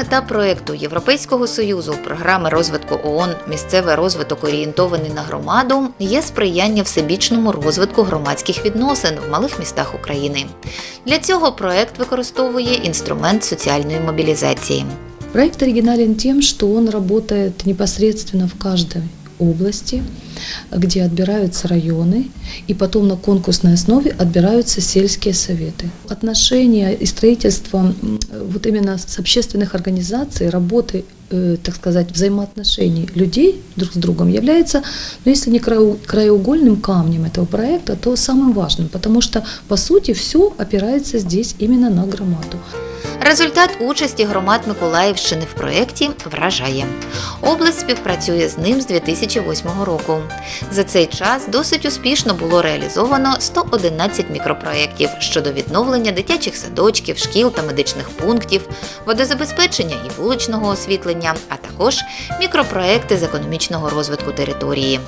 Мета проекту Європейського союзу програми розвитку ООН Місцевий розвиток орієнтований на громаду є сприяння всебічному розвитку громадських відносин в малих містах України. Для цього проект використовує інструмент соціальної мобілізації. Проект оригинален тем, что он работает непосредственно в каждой области, где отбираются районы, и потом на конкурсной основе отбираются сельские советы. Отношения и строительство вот именно с общественных организаций, работы, э, так сказать, взаимоотношений людей друг с другом является, ну, если не краю- краеугольным камнем этого проекта, то самым важным, потому что, по сути, все опирается здесь именно на громаду. Результат участі громад Миколаївщини в проєкті вражає. Область співпрацює з ним з 2008 року. За цей час досить успішно було реалізовано 111 мікропроєктів щодо відновлення дитячих садочків, шкіл та медичних пунктів, водозабезпечення і вуличного освітлення, а також мікропроекти з економічного розвитку території.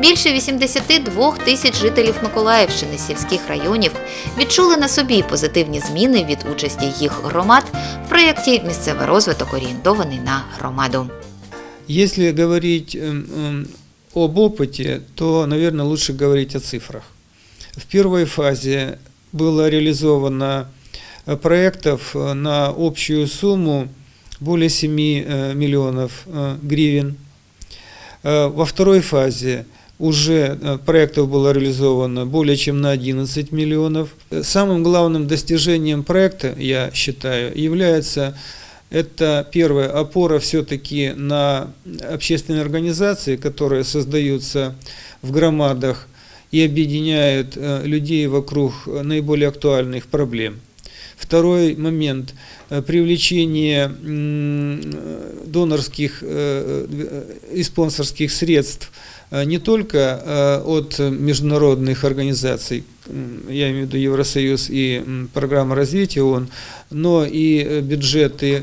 Більше 82 тисяч жителів Миколаївщини з сільських районів відчули на собі позитивні зміни від участі їх громад в проєкті Місцевий розвиток орієнтований на громаду. Если говорить эм, эм, об опыте, то, наверное, лучше говорить о цифрах. В первой фазе было реализовано э, проектов э, на общую сумму более 7 э, миллионов э, гривен. Э, Во второй фазе уже проектов было реализовано более чем на 11 миллионов. Самым главным достижением проекта, я считаю, является это первое, опора все-таки на общественные организации, которые создаются в громадах и объединяют людей вокруг наиболее актуальных проблем. Второй момент э, привлечение м, э, донорских э, э, и спонсорских средств э, не только э, от международных организаций, м, я имею в виду Евросоюз и м, программа развития ООН, но и э, бюджеты э,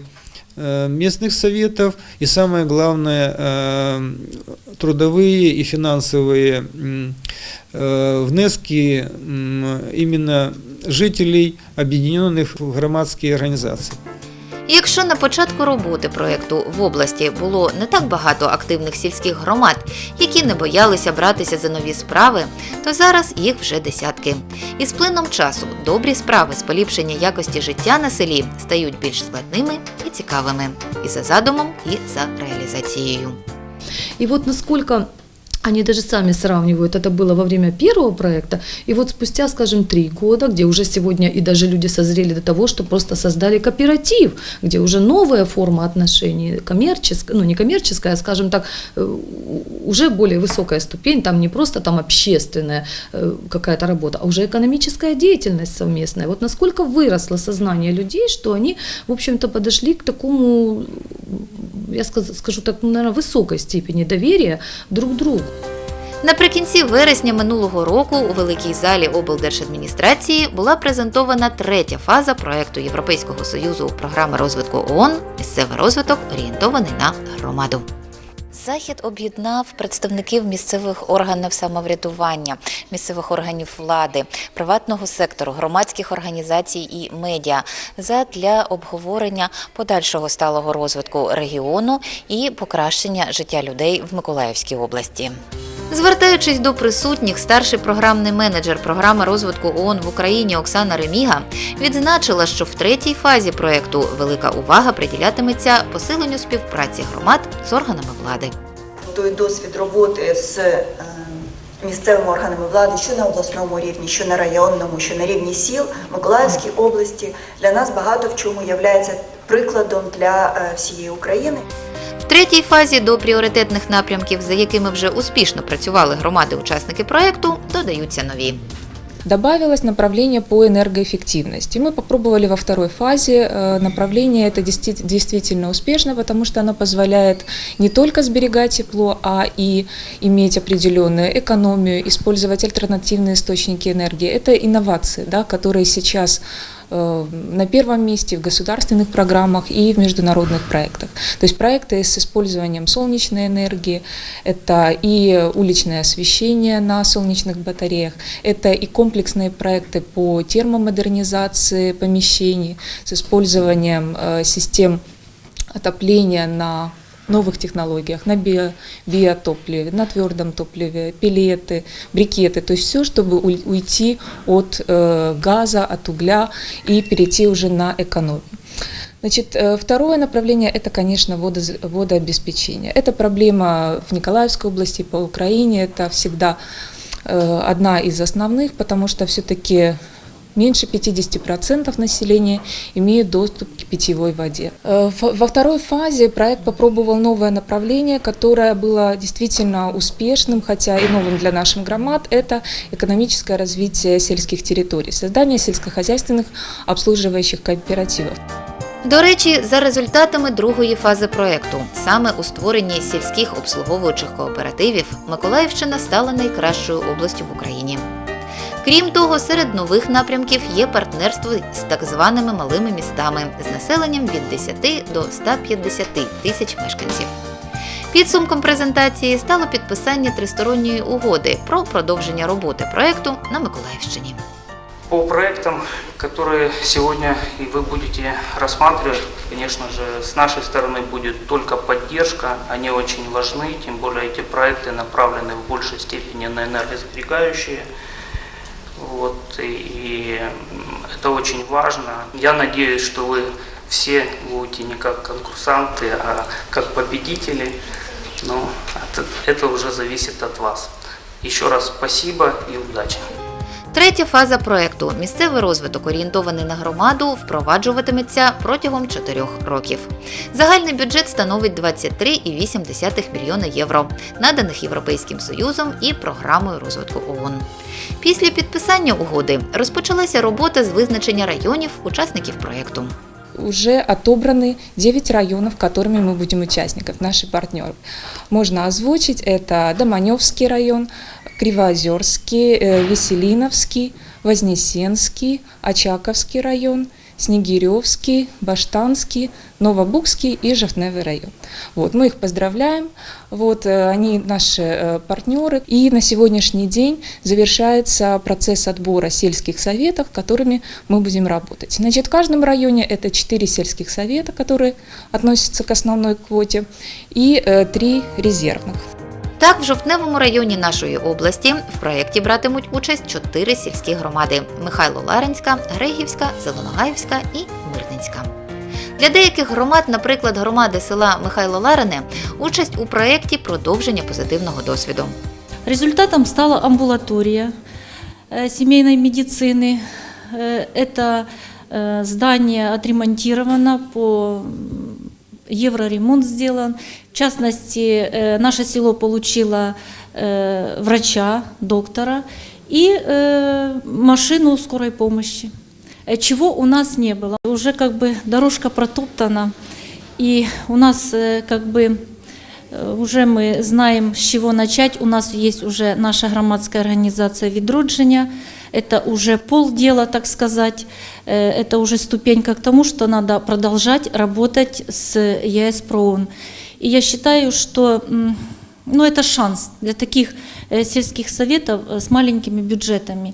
местных советов и самое главное э, трудовые и финансовые м, э, внески м, именно жителей, объединенных в громадские организации. І Якщо на початку роботи проєкту в області було не так багато активних сільських громад, які не боялися братися за нові справи, то зараз їх вже десятки. І з плином часу добрі справи з поліпшення якості життя на селі стають більш складними і цікавими і за задумом, і за реалізацією. И вот насколько они даже сами сравнивают, это было во время первого проекта, и вот спустя, скажем, три года, где уже сегодня и даже люди созрели до того, что просто создали кооператив, где уже новая форма отношений, коммерческая, ну не коммерческая, а, скажем так, э, уже более высокая ступень, там не просто там общественная э, какая-то работа, а уже экономическая деятельность совместная. Вот насколько выросло сознание людей, что они, в общем-то, подошли к такому, я скажу, так, ну, наверное, высокой степени доверия друг к другу. Наприкінці вересня минулого року у великій залі облдержадміністрації була презентована третя фаза проекту Європейського союзу програми розвитку ООН Місцевий розвиток орієнтований на громаду. Захід об'єднав представників місцевих органів самоврядування, місцевих органів влади, приватного сектору, громадських організацій і медіа задля обговорення подальшого сталого розвитку регіону і покращення життя людей в Миколаївській області. Звертаючись до присутніх, старший програмний менеджер програми розвитку ООН в Україні Оксана Реміга відзначила, що в третій фазі проекту велика увага приділятиметься посиленню співпраці громад з органами влади. Той досвід роботи з е, місцевими органами влади, що на обласному рівні, що на районному, що на рівні сіл Миколаївській області для нас багато в чому є прикладом для е, всієї України. В третій фазі до пріоритетних напрямків, за якими вже успішно працювали громади-учасники проекту, додаються нові Добавилось направление по энергоэффективности. Мы попробовали во второй фазе. Э, Направление это действи- действительно успешно, потому что оно позволяет не только сберегать тепло, а и иметь определенную экономию, использовать альтернативные источники энергии. Это инновации, да, которые сейчас э, на первом месте в государственных программах и в международных проектах. То есть проекты с использованием солнечной энергии, это и уличное освещение на солнечных батареях, это и комплексные проекты по термомодернизации помещений с использованием э, систем отопления на новых технологиях, на био, биотопливе, на твердом топливе, пилеты, брикеты, то есть все, чтобы уй- уйти от э, газа, от угля и перейти уже на экономию. Значит, э, второе направление – это, конечно, водоз- водообеспечение. Это проблема в Николаевской области, по Украине. Это всегда э, одна из основных, потому что все-таки меньше 50% населения имеют доступ к питьевой воде. Э, ф- Во второй фазе проект попробовал новое направление, которое было действительно успешным, хотя и новым для наших громад. Это экономическое развитие сельских территорий, создание сельскохозяйственных обслуживающих кооперативов. До речі, за результатами другої фази проекту, саме у створенні сільських обслуговуючих кооперативів, Миколаївщина стала найкращою областю в Україні. Крім того, серед нових напрямків є партнерство з так званими малими містами з населенням від 10 до 150 тисяч мешканців. Підсумком презентації стало підписання тристоронньої угоди про продовження роботи проекту на Миколаївщині. По проектам, которые сегодня и вы будете рассматривать, конечно же, с нашей стороны будет только поддержка. Они очень важны, тем более эти проекты направлены в большей степени на энергосберегающие. Вот, и, это очень важно. Я надеюсь, что вы все будете не как конкурсанты, а как победители. Но это уже зависит от вас. Еще раз спасибо и удачи. Третя фаза проекту місцевий розвиток, орієнтований на громаду, впроваджуватиметься протягом 4 років. Загальний бюджет становить 23,8 мільйона євро, наданих Європейським Союзом і програмою розвитку ООН. Після підписання угоди розпочалася робота з визначення районів учасників проекту. уже отобраны 9 районов, которыми мы будем участников, наши партнеры. Можно озвучить, это Доманевский район, Кривоозерский, э, Веселиновский, Вознесенский, Очаковский район, Снегиревский, Баштанский, Новобукский и Жовтневый район. Вот, мы их поздравляем, вот, э, они наши э, партнеры. И на сегодняшний день завершается процесс отбора сельских советов, которыми мы будем работать. Значит, в каждом районе это 4 сельских совета, которые относятся к основной квоте, и 3 резервных. Так, в жовтневому районі нашої області в проєкті братимуть участь чотири сільські громади: Михайло Ларинська, Грегівська, Зеленогаївська і Мирнинська. Для деяких громад, наприклад, громади села Михайло Ларине, участь у проєкті продовження позитивного досвіду. Результатом стала амбулатория э, семейной медицины. Э, Это э, здание отремонтировано, по м, евроремонт сделан. В частности, э, наше село получило э, врача, доктора и э, машину скорой помощи, э, чего у нас не было. Уже как бы дорожка протоптана, и у нас э, как бы Э, Уже мы знаем, с чего начать. У нас есть уже наша громадская организация «Відродження». Это уже полдела, так сказать. Э, Это уже ступенька к тому, что надо продолжать работать с ЕС ПРООН. И я считаю, что м, ну, это шанс для таких э, сельских советов э, с маленькими бюджетами.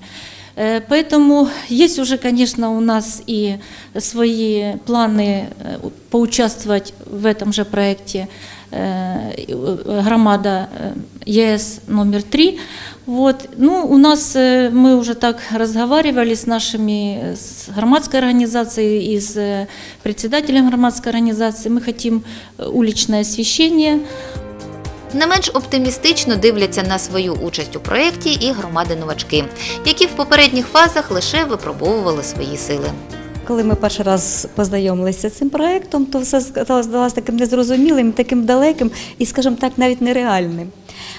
Э, Поэтому есть уже, конечно, у нас и свои планы э, поучаствовать в этом же проекте э, э, громада э, ЕС номер три. Вот. Ну, у нас э, мы уже так разговаривали с нашими э, с громадской организацией и с э, председателем громадской организации. Мы хотим э, уличное освещение, Не менш оптимістично дивляться на свою участь у проєкті і громади-новачки, які в попередніх фазах лише випробовували свої сили. Коли ми перший раз познайомилися з цим проєктом, то все здалося таким незрозумілим, таким далеким і, скажімо так, навіть нереальним.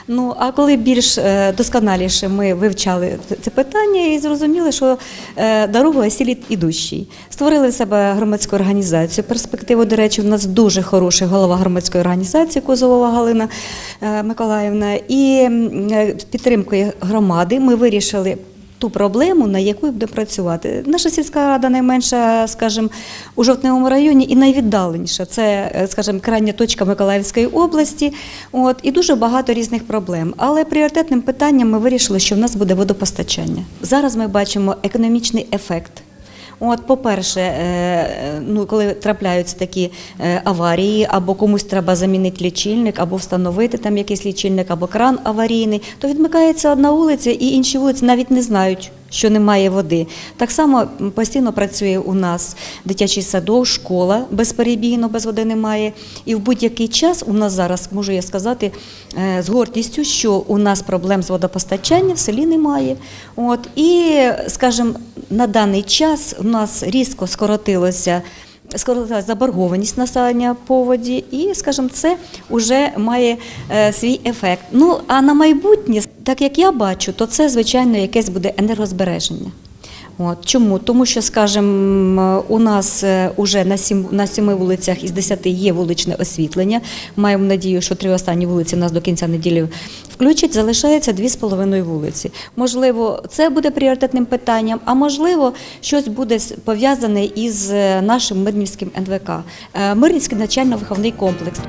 Ну а коли більш е, досконаліше ми вивчали це питання і зрозуміли, що е, дорогою сілі ідущий. Створили себе громадську організацію. Перспективу, до речі, в нас дуже хороший голова громадської організації Козовова Галина е, Миколаївна. І з підтримкою громади ми вирішили ту проблему, на яку буде працювати. Наша сільська рада найменша, скажімо, у жовтневому районі і найвіддаленіша. Це, е, скажімо, крайня точка Миколаївської області. От, і дуже багато різних проблем. Але пріоритетним питанням ми вирішили, що в нас буде водопостачання. Зараз ми бачимо економічний ефект. От, по-перше, е, ну, коли трапляються такі е, аварії, або комусь треба замінити лічильник, або встановити там якийсь лічильник, або кран аварійний, то відмикається одна вулиця, і інші вулиці навіть не знають, що немає води. Так само постійно працює у нас дитячий садок, школа безперебійно, без води немає. І в будь-який час у нас зараз, можу я сказати е, з гордістю, що у нас проблем з водопостачанням в селі немає. От, і, скажімо, на даний час у нас різко скоротилося. Скоротилася заборгованість населення по воді, і, скажімо, це вже має е, свій ефект. Ну а на майбутнє, так як я бачу, то це звичайно якесь буде енергозбереження. От чому? Тому що, скажімо, у нас вже на сім на сіми вулицях із десяти є вуличне освітлення. Маємо надію, що три останні вулиці у нас до кінця неділі включать. Залишається дві з половиною вулиці. Можливо, це буде пріоритетним питанням, а можливо, щось буде пов'язане із е, нашим Мирнівським НВК. Е, Мирнівський навчально-виховний комплекс.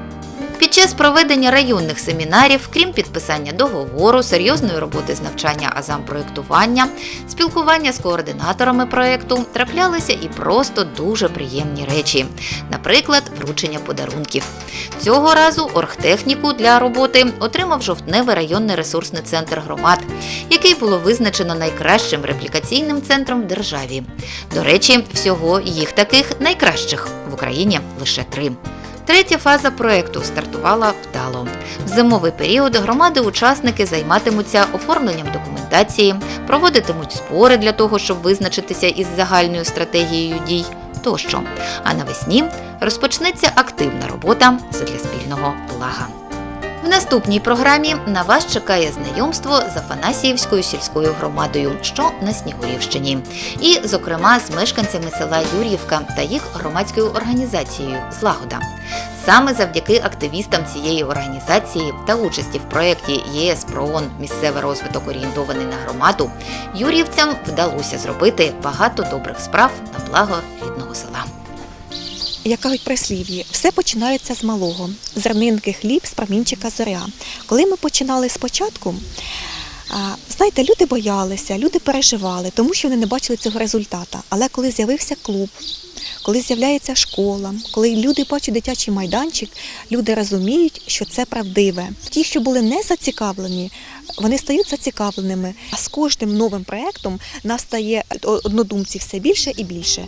Під час проведення районних семінарів, крім підписання договору, серйозної роботи з навчання азам проєктування, спілкування з координаторами проєкту, траплялися і просто дуже приємні речі, наприклад, вручення подарунків. Цього разу оргтехніку для роботи отримав жовтневий районний ресурсний центр громад, який було визначено найкращим реплікаційним центром в державі. До речі, всього їх таких найкращих в Україні лише три. Третя фаза проєкту стартувала вдало. В зимовий період громади-учасники займатимуться оформленням документації, проводитимуть збори для того, щоб визначитися із загальною стратегією дій тощо. А навесні розпочнеться активна робота задля спільного блага. В наступній програмі на вас чекає знайомство з Афанасіївською сільською громадою, що на Снігурівщині, і, зокрема, з мешканцями села Юр'ївка та їх громадською організацією Злагода. Саме завдяки активістам цієї організації та участі в проєкті ЄС ПРООН Місцевий розвиток орієнтований на громаду юр'ївцям вдалося зробити багато добрих справ на благо рідного села. Як кажуть прислів'ї, все починається з малого. Зернинки хліб з промінчика зоря. Коли ми починали спочатку, знаєте, люди боялися, люди переживали, тому що вони не бачили цього результату. Але коли з'явився клуб, коли з'являється школа, коли люди бачать дитячий майданчик, люди розуміють, що це правдиве. Ті, що були не зацікавлені, вони стають зацікавленими. А з кожним новим проєктом нас стає однодумців все більше і більше.